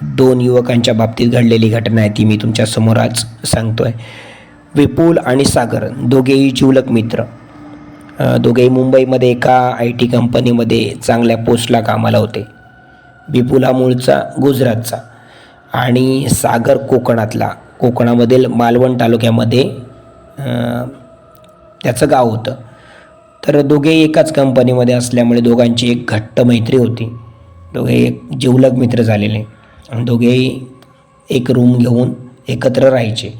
दोन युवकांच्या बाबतीत घडलेली घटना आहे ती मी तुमच्यासमोर आज सांगतो आहे विपुल आणि सागर दोघेही जिवलक मित्र. दोघेही मुंबईमध्ये एका आय टी कंपनीमध्ये चांगल्या पोस्टला कामाला होते. विपुल हा मूळचा गुजरातचा आणि सागर कोकणातला. कोकणामधील मालवण तालुक्यामध्ये त्याचं गाव होतं. तर दोघे एकाच कंपनीमध्ये असल्यामुळे दोघांची एक घट्ट मैत्री होती. दोघे एक जिवलग मित्र झालेले. दोघेही एक रूम घेऊन एकत्र राहायचे.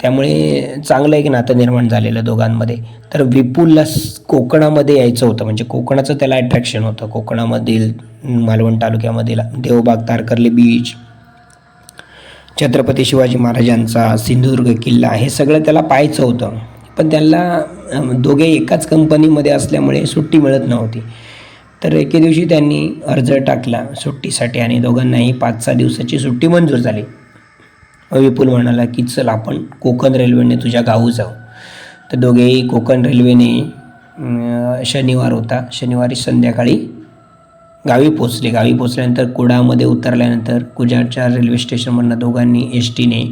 त्यामुळे चांगलं एक नातं निर्माण झालेलं दोघांमध्ये. तर विपुलला कोकणामध्ये यायचं होतं. म्हणजे कोकणाचं त्याला अट्रॅक्शन होतं. कोकणामधील मालवण तालुक्यामधील देवबाग तारकर्ली बीच छत्रपती शिवाजी महाराजांचा सिंधुदुर्ग किल्ला हे सगळं त्याला पाहायचं होतं. पण त्याला दोघे एकाच कंपनीमध्ये असल्यामुळे सुट्टी मिळत नव्हती. तर एके दिवशी त्यांनी अर्ज टाकला सुट्टीसाठी आणि दोघांनाही पाच सहा दिवसाची सुट्टी मंजूर झाली. विपुल म्हणाला की चल आपण कोकण रेल्वेने तुझ्या गावी जाऊ. तर दोघेही कोकण रेल्वेने शनिवार होता. शनिवारी संध्याकाळी गावी पोचले गावी पोचल्यानंतर कुडामध्ये उतरल्यानंतर कुजाच्या रेल्वे स्टेशनमधनं दोघांनी एस टीने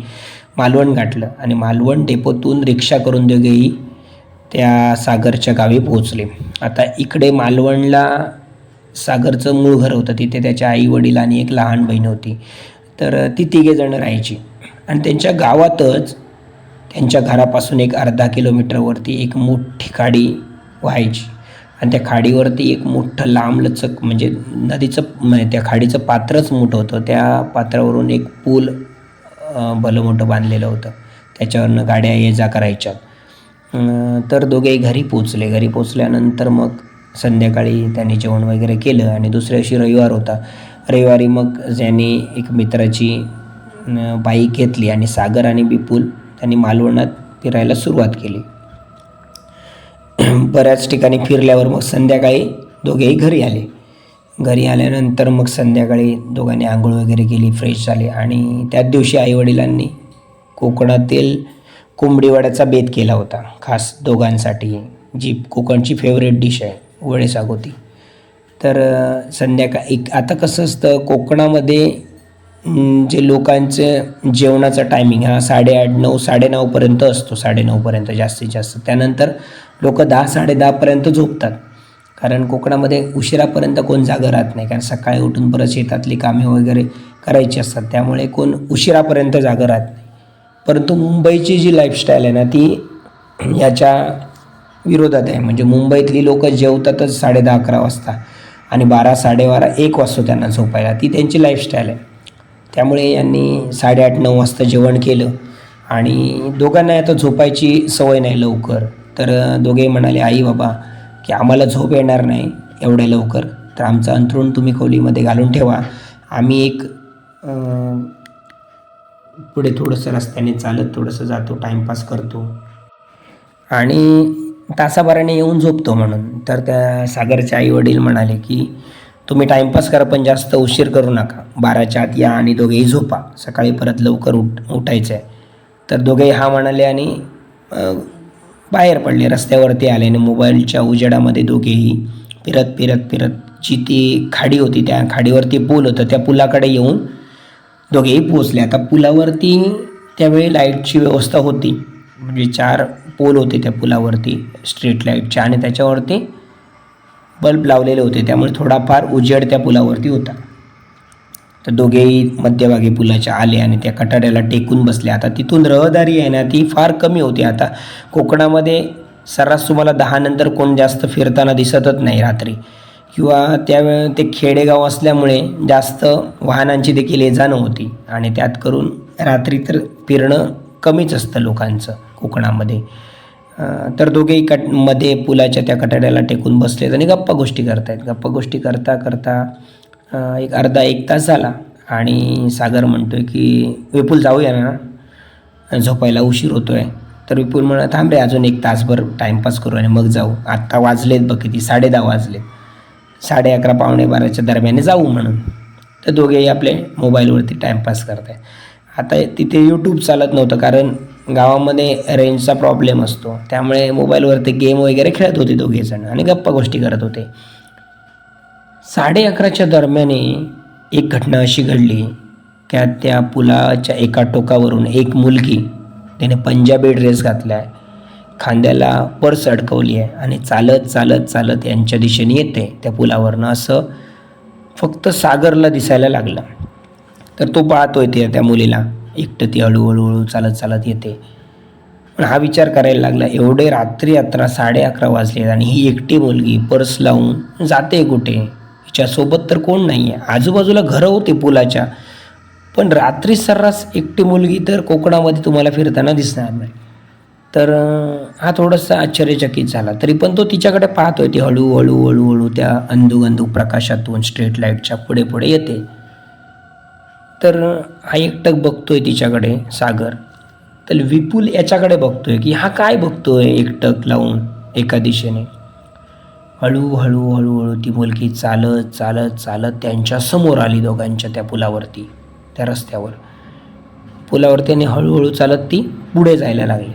मालवण गाठलं आणि मालवण डेपोतून रिक्षा करून दोघेही त्या सागरच्या गावी पोहोचले. आता इकडे मालवणला सागरचं मूळ घर होतं. तिथे त्याच्या आई वडील आणि एक लहान बहीण होती. तर ती तिघेजणं राहायची. आणि त्यांच्या गावातच त्यांच्या घरापासून एक अर्धा किलोमीटरवरती एक मोठी खाडी व्हायची. आणि त्या खाडीवरती एक मोठं लांबलचक म्हणजे नदीचं म्हणजे त्या खाडीचं पात्रच मोठं होतं. त्या पात्रावरून एक पूल भलं मोठं बांधलेलं होतं. त्याच्यावरनं गाड्या ये जा करायच्या. तर दोघेही घरी पोचले घरी पोचल्यानंतर मग संध्याकाळी त्यांनी जेवण वगैरे केलं आणि दुसऱ्या दिवशी रविवार होता. रविवारी मग ज्यांनी एक मित्राची बाईक घेतली आणि सागर आणि बिपुल त्यांनी मालवणात फिरायला सुरुवात केली. बऱ्याच ठिकाणी फिरल्यावर मग संध्याकाळी दोघेही घरी आले. घरी आल्यानंतर मग संध्याकाळी दोघांनी आंघोळ वगैरे केली फ्रेश झाले आणि त्याच दिवशी आईवडिलांनी कोकणातील कोंबडीवाड्याचा बेत केला होता. खास दोघांसाठी जी कोकणची फेवरेट डिश आहे. वडे सागोती तर संध्याकाळ एक आता कसं असतं कोकणामध्ये जे लोकांचं जेवणाचा टायमिंग हा साडेआठ नऊ साडेनऊपर्यंत असतो साडेनऊपर्यंत जास्तीत जास्त. त्यानंतर लोक दहा साडेदहापर्यंत झोपतात. कारण कोकणामध्ये उशिरापर्यंत कोण जागं राहत नाही. कारण सकाळी उठून परत शेतातली कामे वगैरे करायची असतात. त्यामुळे कोण उशिरापर्यंत जागं राहत नाही. परंतु मुंबईची जी लाईफस्टाईल आहे ना ती याच्या विरोधात आहे. म्हणजे मुंबईतली लोक जेवतातच साडे दहा अकरा वाजता आणि बारा साडेबारा एक वाजता त्यांना झोपायला. ती त्यांची लाईफस्टाईल आहे. त्यामुळे यांनी साडेआठ नऊ वाजता जेवण केलं आणि दोघांना आता झोपायची सवय नाही लवकर. तर दोघेही म्हणाले आई बाबा की आम्हाला झोप येणार नाही एवढ्या लवकर. तर आमचं अंथरूण तुम्ही खोलीमध्ये घालून ठेवा. आम्ही एक पुढे थोडंसं रस्त्याने चालत थोडंसं जातो टाईमपास करतो. आणि तासाभराने येऊन झोपतो म्हणून. तर त्या सागरचे आई वडील म्हणाले की तुम्ही टाईमपास करा पण जास्त उशीर करू नका. बाराच्या आत या आणि दोघेही झोपा. सकाळी परत लवकर उठ उठायचं आहे तर दोघेही हा म्हणाले आणि बाहेर पडले. रस्त्यावरती आले आणि मोबाईलच्या उजेडामध्ये दोघेही फिरत फिरत फिरत जी ती खाडी होती त्या खाडीवरती पूल होतं त्या पुलाकडे येऊन दोघेही पोचले आता पुलावरती त्यावेळी लाईटची व्यवस्था होती. म्हणजे चार पोल होते त्या पुलावरती स्ट्रीट लाईटच्या आणि त्याच्यावरती बल्ब लावलेले होते. त्यामुळे थोडाफार उजेड त्या पुलावरती होता. तर दोघेही मध्यभागी पुलाच्या आले आणि त्या कटाड्याला टेकून बसले. आता तिथून रहदारी आहे ना ती फार कमी होती. आता कोकणामध्ये सर्रास तुम्हाला दहा नंतर कोण जास्त फिरताना दिसतच नाही रात्री. किंवा त्यावेळे ते खेडेगाव असल्यामुळे जास्त वाहनांची देखील ये जाणं होती. आणि त्यात करून रात्री तर फिरणं कमीच असतं लोकांचं कोकणामध्ये. तर दोघेही कटमध्ये पुलाच्या त्या कटाड्याला टेकून बसलेत आणि गप्पा गोष्टी करतायत. गप्पा गोष्टी करता करता एक अर्धा एक तास झाला आणि सागर म्हणतो आहे की विपुल जाऊया ना? झोपायला उशीर होतो आहे तर विपुल म्हणा थांब रे अजून एक तासभर टाईमपास करू आणि मग जाऊ. आत्ता वाजलेत बघ किती साडे दहा वाजले. साडे अकरा पावणे बाराच्या दरम्यान जाऊ म्हणून. तर दोघेही आपले मोबाईलवरती टाईमपास करत आहेत आता तिथे यूट्यूब चालत नव्हतं कारण गावामध्ये रेंजचा प्रॉब्लेम असतो. त्यामुळे मोबाईलवरती गेम वगैरे खेळत होते दोघेजण आणि गप्पा गोष्टी करत होते. साडे अकराच्या दरम्याने एक घटना अशी घडली की त्या पुलाच्या एका टोकावरून एक मुलगी त्याने पंजाबी ड्रेस घातला आहे खांद्याला पर्स अडकवली आहे आणि चालत चालत चालत यांच्या दिशेने येते त्या पुलावरनं. असं फक्त सागरला दिसायला लागलं. तर तो पाहतोय ते त्या मुलीला. एकटं ती हळूहळू चालत चालत येते. पण हा विचार करायला लागला एवढे रात्री अकरा साडे अकरा वाजले आणि ही एकटी मुलगी पर्स लावून जाते कुठे? हिच्यासोबत तर कोण नाही आहे आजूबाजूला घरं होते पुलाच्या पण रात्री सर्रास एकटी मुलगी तर कोकणामध्ये तुम्हाला फिरताना दिसणार नाही. तर हा थोडासा आश्चर्यचकित झाला. तरी पण तो तिच्याकडे पाहतोय ती हळूहळू हळूहळू त्या अंधुक प्रकाशातून स्ट्रीट लाईटच्या पुढे पुढे येते. तर हा एकटक बघतोय तिच्याकडे सागर. तर विपुल याच्याकडे बघतोय की हा काय बघतोय एकटक लावून एका दिशेने. हळूहळू हळूहळू ती मुलगी चालत चालत चालत त्यांच्यासमोर आली दोघांच्या त्या पुलावरती त्या रस्त्यावर. पुलावरती आणि हळूहळू चालत ती पुढे जायला लागली.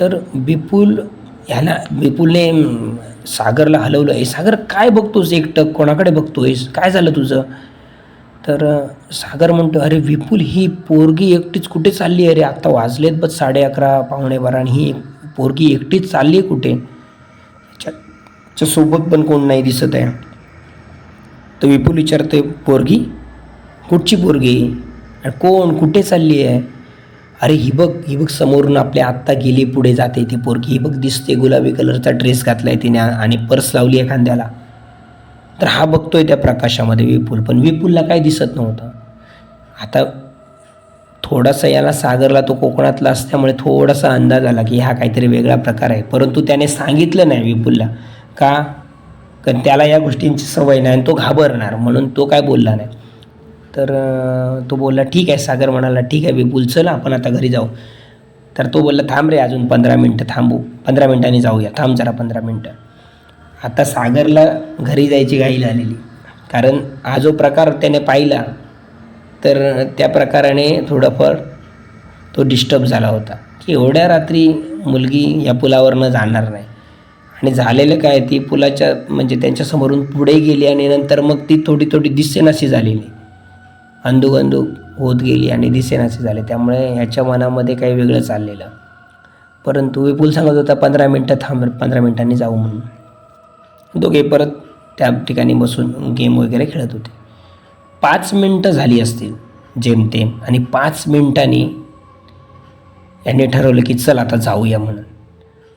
तर विपुल ह्याला विपुलने सागरला हलवलं आहे सागर काय बघतोस? एकटक कोणाकडे बघतोयस? काय झालं तुझं? तर सागर म्हणतो अरे विपुल ही पोरगी एकटीच कुठे चालली आहे आत्ता वाजलेत बस साडे अकरा पावणे बारा आणि ही पोरगी एकटीच चालली आहे कुठे? च्या सोबत पण कोण नाही दिसत आहे. तर विपुल विचारते पोरगी? कुठची पोरगी? आणि कोण? कुठे चालली आहे? अरे ही बघ ही बघ समोरून आपल्या आत्ता गेली पुढे जाते ती पोरगी. ही बघ दिसते गुलाबी कलरचा ड्रेस घातला आहे तिने आणि पर्स लावली आहे खांद्याला तर हा बघतोय त्या प्रकाशामध्ये विपुल. पण विपुलला काही दिसत नव्हतं. आता थोडासा याला सागरला तो कोकणातला असल्यामुळे थोडासा अंदाज आला की हा काहीतरी वेगळा प्रकार आहे. परंतु त्याने सांगितलं नाही विपुलला का? कारण त्याला या गोष्टींची सवय नाही आणि तो घाबरणार म्हणून तो काय बोलला नाही. तर तो बोलला ठीक आहे सागर म्हणाला ठीक आहे विपुल चल आपण आता घरी जाऊ. तर तो बोलला थांब रे अजून पंधरा मिनटं थांबू. पंधरा मिनटांनी जाऊया. थांब जरा पंधरा मिनटं. आता सागरला घरी जायची घाई झालेली. कारण हा जो प्रकार त्याने पाहिला तर त्या प्रकाराने थोडंफार तो डिस्टर्ब झाला होता. की एवढ्या रात्री मुलगी या पुलावरनं जाणार नाही. आणि झालेलं काय ती पुलाच्या म्हणजे त्यांच्यासमोरून पुढे गेली आणि नंतर मग ती थोडी थोडी दिसेनाशी झालेली. अंधुक अंधुक होत गेली आणि दिसेनाशी झाले. त्यामुळे ह्याच्या मनामध्ये काही वेगळं चाललेलं. परंतु विपुल सांगत होता पंधरा मिनटं थांब पंधरा मिनटांनी जाऊ म्हणून. दोघे परत त्या ठिकाणी बसून गेम वगैरे खेळत होते. पाच मिनटं झाली असतील जेमतेम आणि पाच मिनटांनी यांनी ठरवलं की चल आता जाऊया म्हणून.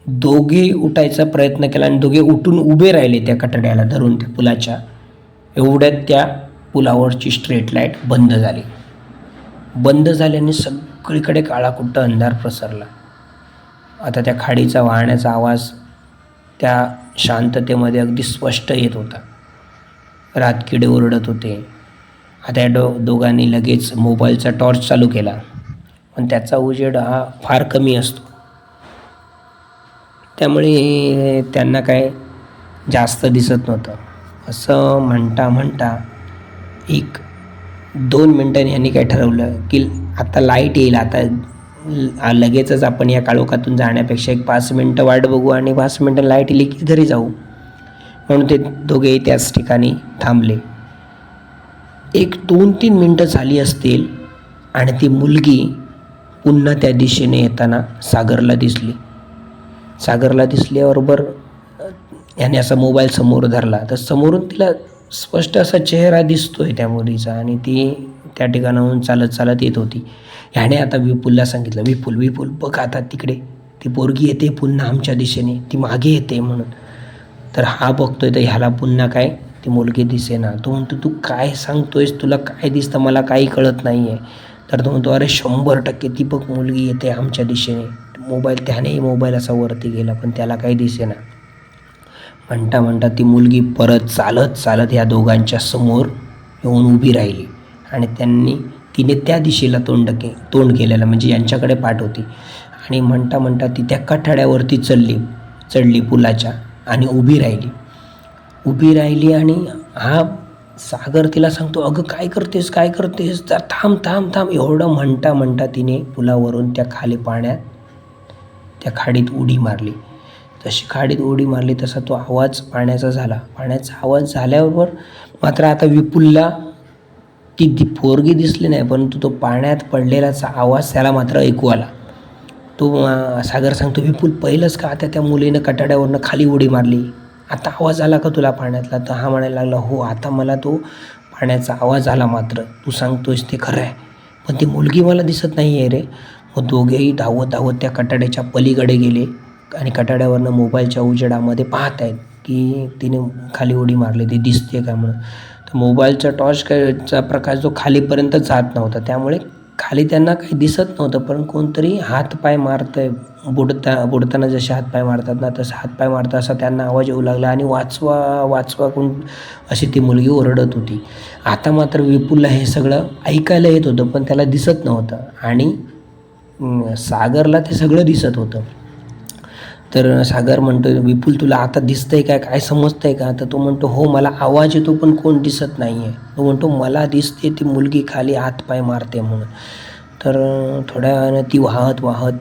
दोघे उठायचा प्रयत्न केला आणि दोघे उठून उभे राहिले त्या कटड्याला धरून त्या पुलाच्या. एवढ्यात त्या पुलावरची स्ट्रीट लाइट बंद झाली. बंद झाल्याने सगळीकडे काळाकुट्ट अंधार प्रसरला आता त्या खाडीचा वाहण्याचा आवाज त्या शांततेमध्ये अगदी स्पष्ट येत होता. रातकिडे ओरडत होते. आता या डो दोघांनी लगेच मोबाईलचा टॉर्च चालू केला. पण त्याचा उजेड हा फार कमी असतो. त्यामुळे त्यांना काय जास्त दिसत नव्हतं. असं म्हणता म्हणता एक दोन मिनटांनी यांनी काय ठरवलं की आता लाइट येईल आता लगेचच आपण या काळोखातून जाण्यापेक्षा एक पाच मिनटं वाट बघू आणि पाच मिनटं लाइट इली की घरी जाऊ. म्हणून ते दोघेही त्याच ठिकाणी थांबले. एक दोन तीन मिनटं झाली असतील आणि ती मुलगी पुन्हा त्या दिशेने येताना सागरला दिसली. सागरला दिसल्याबरोबर याने असा मोबाईल समोर धरला. तर समोरून तिला स्पष्ट असा चेहरा दिसतोय त्या मुलीचा आणि ती त्या ठिकाणाहून चालत चालत येत होती. ह्याने आता विपुलला सांगितलं विपुल विपुल बघ आता तिकडे. ती पोरगी येते पुन्हा आमच्या दिशेने. ती मागे येते म्हणून. तर हा बघतोय तर ह्याला पुन्हा काय? ती मुलगी दिसेना. तो म्हणतो तू काय सांगतोयस? तुला काय दिसतं? मला काही कळत नाही आहे तर तो म्हणतो अरे शंभर टक्के ती बघ मुलगी येते आमच्या दिशेने. मोबाईल त्यानेही मोबाईल असा वरती गेला पण त्याला काही दिसेना. म्हणता म्हणता ती मुलगी परत चालत चालत या दोघांच्या समोर येऊन उभी राहिली. आणि त्यांनी तिने त्या दिशेला तोंड के तोंड केलेलं म्हणजे यांच्याकडे पाठ होती. आणि म्हणता म्हणता ती त्या कठाड्यावरती चढली चढली पुलाच्या आणि उभी राहिली. उभी राहिली आणि हा सागर तिला सांगतो अगं काय करतेस काय करतेस? तर थांब थांब थांब. एवढं म्हणता म्हणता तिने पुलावरून त्या खाली पाण्यात त्या खाडीत उडी मारली. तशी खाडीत उडी मारली तसा तो आवाज पाण्याचा झाला. पाण्याचा आवाज झाल्याबरोबर मात्र आता विपुलला ती ती पोरगी दिसली नाही परंतु तो पाण्यात पडलेलाचा आवाज त्याला मात्र ऐकू आला. तो सागर सांगतो विपुल पहिलंच का आता त्या मुलीनं कटाड्यावरनं खाली उडी मारली? आता आवाज आला का तुला पाण्यातला? तर हा म्हणायला लागला हो आता मला तो पाण्याचा आवाज आला मात्र. तू सांगतोस ते खरं आहे. पण ती मुलगी मला दिसत नाही आहे रे. मग दोघेही धावत धावत त्या कटाड्याच्या पलीकडे गेले. आणि कटाड्यावरनं मोबाईलच्या उजेडामध्ये पाहत आहेत की तिने खाली उडी मारली ती दिसते का म्हणून. तर मोबाईलचा टॉर्च कायचा प्रकाश जो खालीपर्यंत जात नव्हता त्यामुळे खाली त्यांना काही दिसत नव्हतं पण कोणतरी हातपाय मारतंय. बुडता बुडताना जसे हातपाय मारतात ना तसं हातपाय मारता असा त्यांना आवाज येऊ लागला आणि वाचवा वाचवा कोण अशी ती मुलगी ओरडत होती. आता मात्र विपुलला हे सगळं ऐकायला येत होतं पण त्याला दिसत नव्हतं. आणि सागरला ते सगळं दिसत होतं. तर सागर म्हणतो विपुल तुला आता दिसतंय काय काय समजतंय का? तर तो म्हणतो हो मला आवाज येतो पण कोण दिसत नाही आहे तो म्हणतो मला दिसते ती मुलगी खाली हातपाय मारते म्हणून. तर थोड्या वेळानं ती वाहत वाहत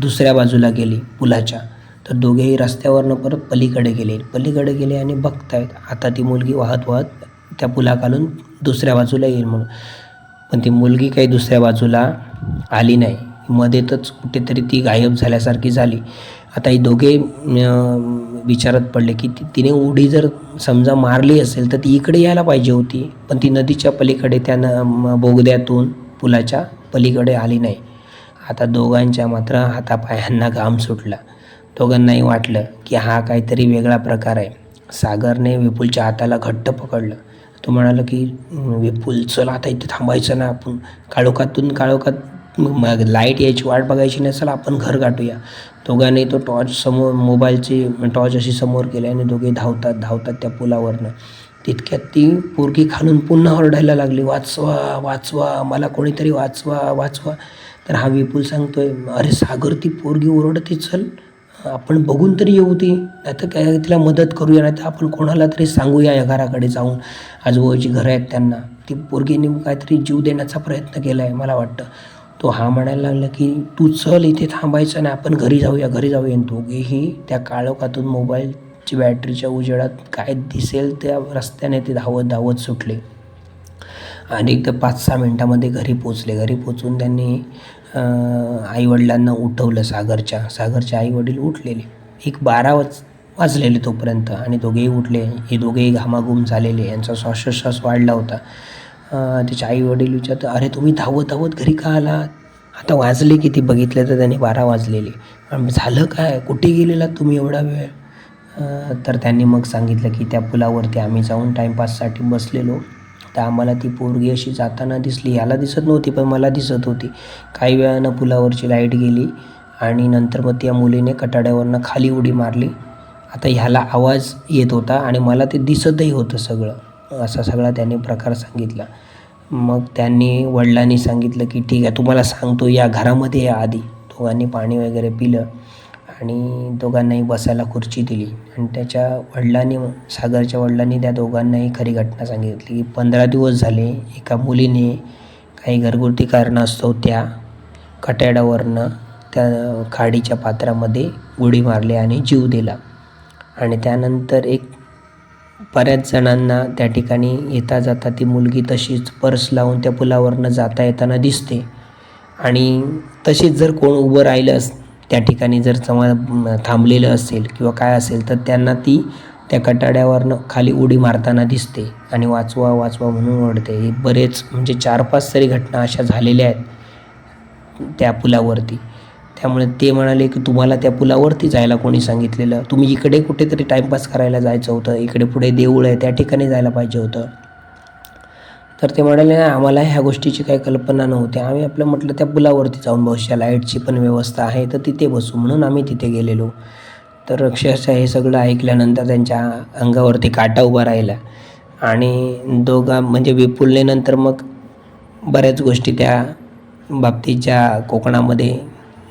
दुसऱ्या बाजूला गेली पुलाच्या. तर दोघेही रस्त्यावरनं परत पलीकडे गेले. पलीकडे गेले आणि बघतायत आता ती मुलगी वाहत वाहत त्या पुलाखालून दुसऱ्या बाजूला येईल म्हणून. पण ती मुलगी काही दुसऱ्या बाजूला आली नाही. मध्येतच कुठेतरी ती गायब झाल्यासारखी झाली. आता हे दोघे विचारात पडले की ती तिने उडी जर समजा मारली असेल तर ती इकडे यायला पाहिजे होती पण ती नदीच्या पलीकडे त्या न म- बोगद्यातून पुलाच्या पलीकडे आली नाही. आता दोघांच्या मात्र हातापायांना घाम सुटला. दोघांनाही वाटलं की हा काहीतरी वेगळा प्रकार आहे. सागरने विपुलच्या हाताला घट्ट पकडलं. तो म्हणाला की विपुल चला आता इथे थांबायचं ना आपण. काळोखातून काळोखात मग लाइट यायची वाट बघायची नाही चला आपण घर गाठूया. दोघांनी तो टॉर्च समोर मोबाईलची टॉर्च अशी समोर केली आणि दोघे धावतात धावतात त्या पुलावरनं. तितक्यात ती पोरगी खालून पुन्हा ओरडायला लागली वाचवा वाचवा मला कोणीतरी वाचवा वाचवा. तर हा विपुल सांगतोय अरे सागर ती पोरगी ओरडते चल. आपण बघून तरी येऊ ती. नाहीतर काय तिला मदत करूया नाही तर आपण कोणाला तरी सांगूया या घराकडे जाऊन. आजूबाजूची घरं आहेत त्यांना. ती पोरगीने काहीतरी जीव देण्याचा प्रयत्न केला आहे मला वाटतं. तो हा म्हणायला लागला की तू चल इथे थांबायचं नाही आपण घरी जाऊया घरी जाऊया. दोघेही त्या काळोखातून मोबाईलची बॅटरीच्या उजेडात काय दिसेल त्या रस्त्याने ते धावत धावत सुटले. आणि एकदा पाच सहा मिनटामध्ये घरी पोचले घरी पोचून त्यांनी आईवडिलांना उठवलं सागरच्या. सागरचे आईवडील उठलेले. एक बारा वाज वाजलेले तोपर्यंत. आणि दोघेही उठले. हे दोघेही घामाघूम झालेले. यांचा श्वासोश्वास वाढला होता. अं, आई वडील विचारतात अरे तुम्ही धावत धावत घरी का आलात? आता वाजले किती बघितलं तर त्यांनी बारा वाजलेले. झालं काय? कुठे गेलेला तुम्ही एवढा वेळ? तर त्यांनी मग सांगितलं की त्या पुलावरती आम्ही जाऊन टाईमपाससाठी बसलेलो. तर आम्हाला ती पोरगी अशी जाताना दिसली. याला दिसत नव्हती पण मला दिसत होती. काही वेळानं पुलावरची लाइट गेली आणि नंतर मग त्या मुलीने कटाड्यावरनं खाली उडी मारली. आता ह्याला आवाज येत होता आणि मला ते दिसतही होतं सगळं. असा सगळा त्यांनी प्रकार सांगितला. मग त्यांनी वडिलांनी सांगितलं की ठीक आहे तुम्हाला सांगतो या घरामध्ये या आधी. दोघांनी पाणी वगैरे पिलं आणि दोघांनाही बसायला खुर्ची दिली. आणि त्याच्या वडिलांनी सागरच्या वडिलांनी त्या दोघांनाही खरी घटना सांगितली की पंधरा दिवस झाले एका मुलीने काही घरगुती कारणास्तव त्या कट्याडावरनं त्या खाडीच्या पात्रामध्ये उडी मारली आणि जीव दिला. आणि त्यानंतर एक बऱ्याच जणांना त्या ठिकाणी येता जाता ती मुलगी तशीच पर्स लावून त्या पुलावरनं जाता येताना दिसते. आणि तशीच जर कोण उभं राहिलं अस त्या ठिकाणी जर समा थांबलेलं असेल किंवा काय असेल तर त्यांना ती त्या कटाड्यावरनं खाली उडी मारताना दिसते आणि वाचवा वाचवा म्हणून ओढते. हे बरेच म्हणजे चार पाच तरी घटना अशा झालेल्या आहेत त्या पुलावरती. त्यामुळे ते म्हणाले की तुम्हाला त्या पुलावरती जायला कोणी सांगितलेलं. तुम्ही इकडे कुठेतरी टाईमपास करायला जायचं होतं. इकडे पुढे देऊळ आहे त्या ठिकाणी जायला पाहिजे होतं. तर ते म्हणाले नाही आम्हाला ह्या गोष्टीची काही कल्पना नव्हती. आम्ही आपलं म्हटलं त्या पुलावरती जाऊन बसूया. लाईटची पण व्यवस्था आहे तर तिथे बसू म्हणून आम्ही तिथे गेलेलो. तर अक्षरशः हे सगळं ऐकल्यानंतर त्यांच्या अंगावरती काटा उभा राहिला. आणि दोघा म्हणजे विपुलने नंतर मग बऱ्याच गोष्टी त्या बाबतीच्या कोकणामध्ये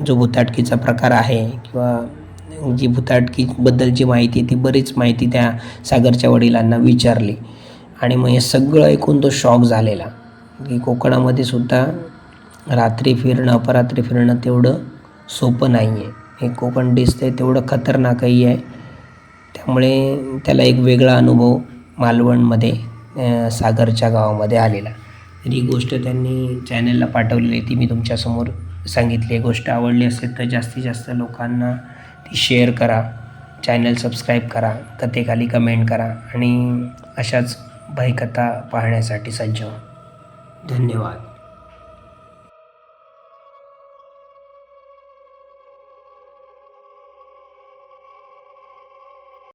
जो भुताटकीचा प्रकार आहे किंवा जी भुताटकीबद्दलची माहिती ती बरीच माहिती त्या सागरच्या वडिलांना विचारली. आणि मग हे सगळं ऐकून तो शॉक झालेला. की कोकणामध्ये सुद्धा रात्री फिरणं अपरात्री फिरणं तेवढं सोपं नाही आहे हे कोकण दिसतंय तेवढं खतरनाकही आहे. त्यामुळे त्याला एक वेगळा अनुभव मालवणमध्ये सागरच्या गावामध्ये आलेला. तर ही गोष्ट त्यांनी चॅनलला पाठवलेली ती मी तुमच्यासमोर सांगितली गोष्ट आवडली असेल तर जास्तीत जास्त लोकांना ती शेअर करा चॅनल सबस्क्राईब करा कथेखाली कमेंट करा आणि अशाच भयकथा पाहण्यासाठी सज्ज धन्यवाद.